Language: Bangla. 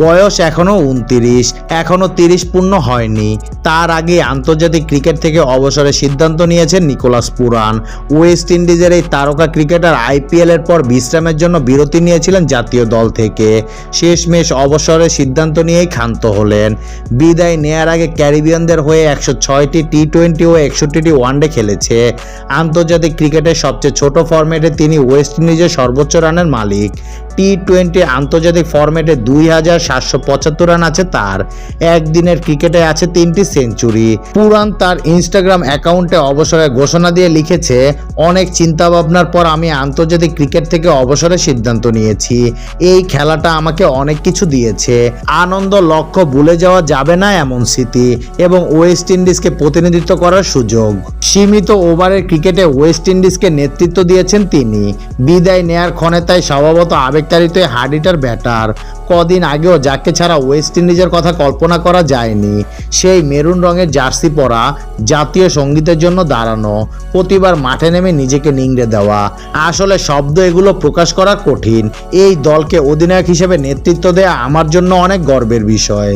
বয়স এখনও উনতিরিশ এখনও তিরিশ পূর্ণ হয়নি। তার আগে আন্তর্জাতিক ক্রিকেট থেকে অবসরের সিদ্ধান্ত নিয়েছেন নিকোলাস পুরান। ওয়েস্ট ইন্ডিজের এই তারকা ক্রিকেটার আইপিএল এর পর বিশ্রামের জন্য বিরতি নিয়েছিলেন জাতীয় দল থেকে। শেষমেশ অবসরের সিদ্ধান্ত নিয়েই ক্ষান্ত হলেন। বিদায় নেয়ার আগে ক্যারিবিয়ানদের হয়ে একশো ছয়টি টি টোয়েন্টি ও একষট্টিটি ওয়ানডে খেলেছে। আন্তর্জাতিক ক্রিকেটের সবচেয়ে ছোট ফরম্যাটে তিনি ওয়েস্ট ইন্ডিজের সর্বোচ্চ রানের মালিক। টি টোয়েন্টি আন্তর্জাতিক ফরম্যাটে দুই হাজার সাতশো পঁচাত্তর রান আছে তার। একদিনের ক্রিকেটে আছে তিনটি সেঞ্চুরি। পুরান তার ইনস্টাগ্রাম অ্যাকাউন্টে অবসরের ঘোষণা দিয়ে লিখেছে, অনেক চিন্তা ভাবনার পর আমি আন্তর্জাতিক ক্রিকেট থেকে অবসরের সিদ্ধান্ত নিয়েছি। এই খেলাটা আমাকে অনেক কিছু দিয়েছে। আনন্দ লক্ষ্য ভুলে যাওয়া যাবে না এমন স্মৃতি এবং ওয়েস্ট ইন্ডিজকে প্রতিনিধিত্ব করার সুযোগ। সীমিত ওভারের ক্রিকেটে ওয়েস্ট ইন্ডিজকে নেতৃত্ব দিয়েছেন তিনি। বিদায় নেয়ার ক্ষণে তাই স্বভাবত আবেগতাড়িত এই হার্ডিটার ব্যাটার। কদিন আগেও যাকে ছাড়া ওয়েস্ট ইন্ডিজের কথা কল্পনা করা যায়নি, সেই মেরুন রঙের জার্সি পরা জাতীয় সঙ্গীতের জন্য দাঁড়ানো, প্রতিবার মাঠে নেমে নিজেকে নিংড়ে দেওয়া। আসলে শব্দ এগুলো প্রকাশ করা কঠিন। এই দলকে অধিনায়ক হিসেবে নেতৃত্ব দেয়া আমার জন্য অনেক গর্বের বিষয়।